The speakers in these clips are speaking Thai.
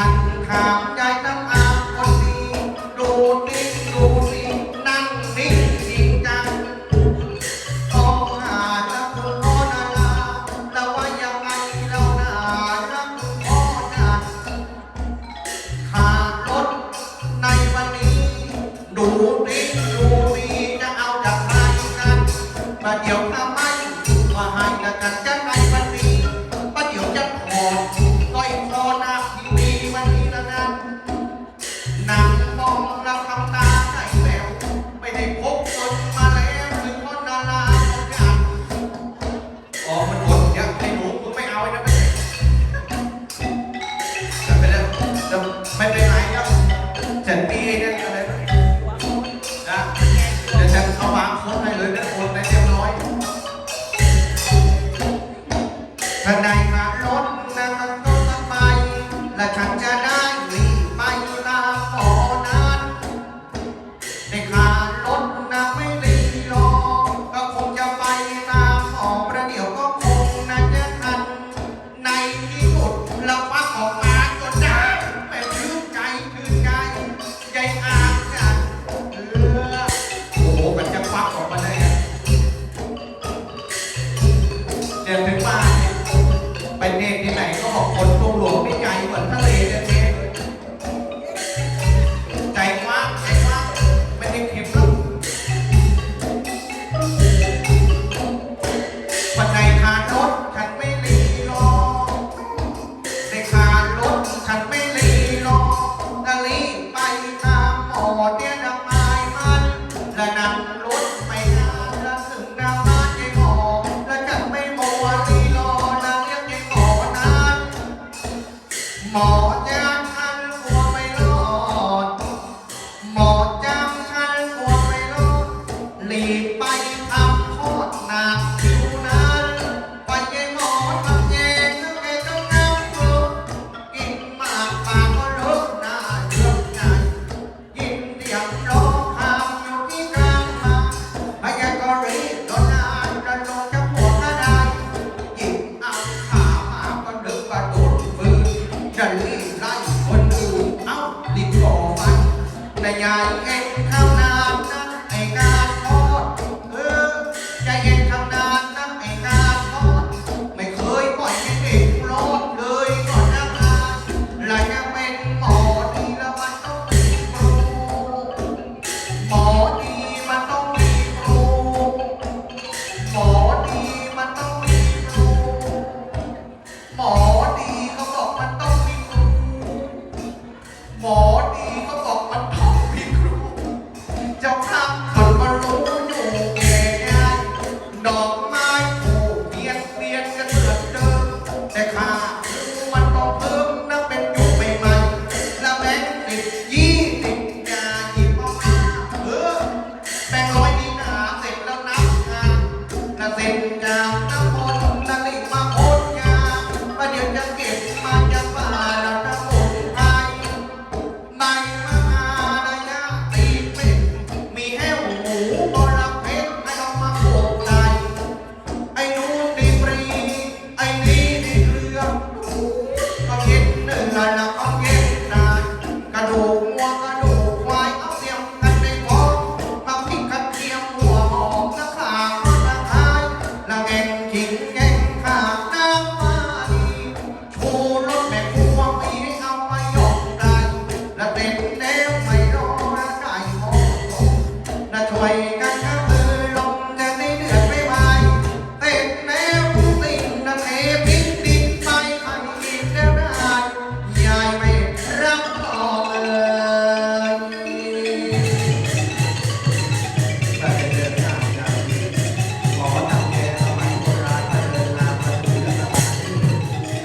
ขันขาวใจตั้งอาคนดีดูดีดูดีนั่งนิ่งจริงจังต้องหาจักคนพ่นาแต่ว่ายังไงเราหนารักพ่อนาขาดรถในวันนี้ ดูดีดูดีจะเอาจากไหนกันมาเดียวทำไมมาให้กันจะในวันนี้ประเดียวจะขอ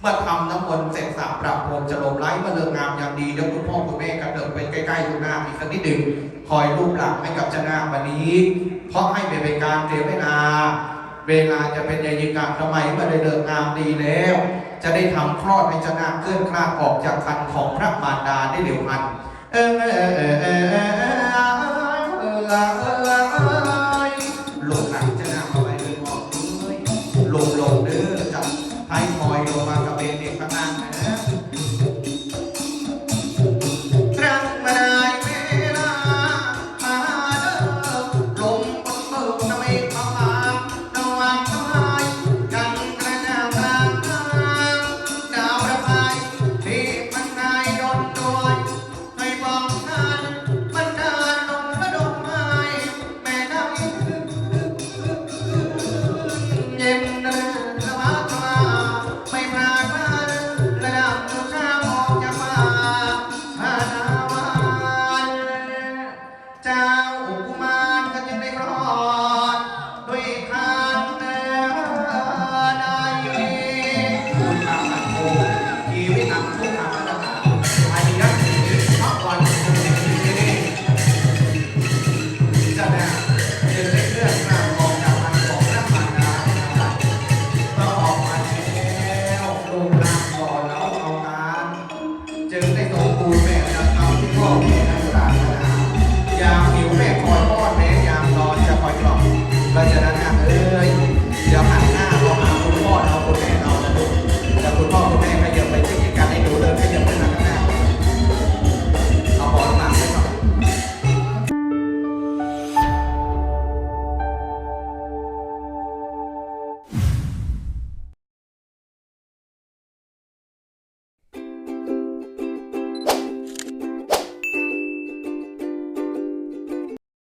เมื่อทำน้ำมนต์เสร็จสาบปรับผมจะลมไล้มาเลือกงามอย่างดีเดี๋ยวคุณพ่อคุณแม่กันเดินไปใกล้ๆคุณน้าคอีกสักนิดหนึ่งคอยรูปหลังให้กับเจ้านาวันนี้ เพราะให้เป็นการเตรียมเวลา เวลาจะเป็นยายิกรรมทำไมเมื่ได้เลิกงามดีแล้ว จะได้ทำคลอดให้เจ้านาเคลื่อนคลาดออกจากคันของพระมารดาได้เร็วพันเออเออเออเออ อยลงมากับเบนเด็กๆข้างล่างนะ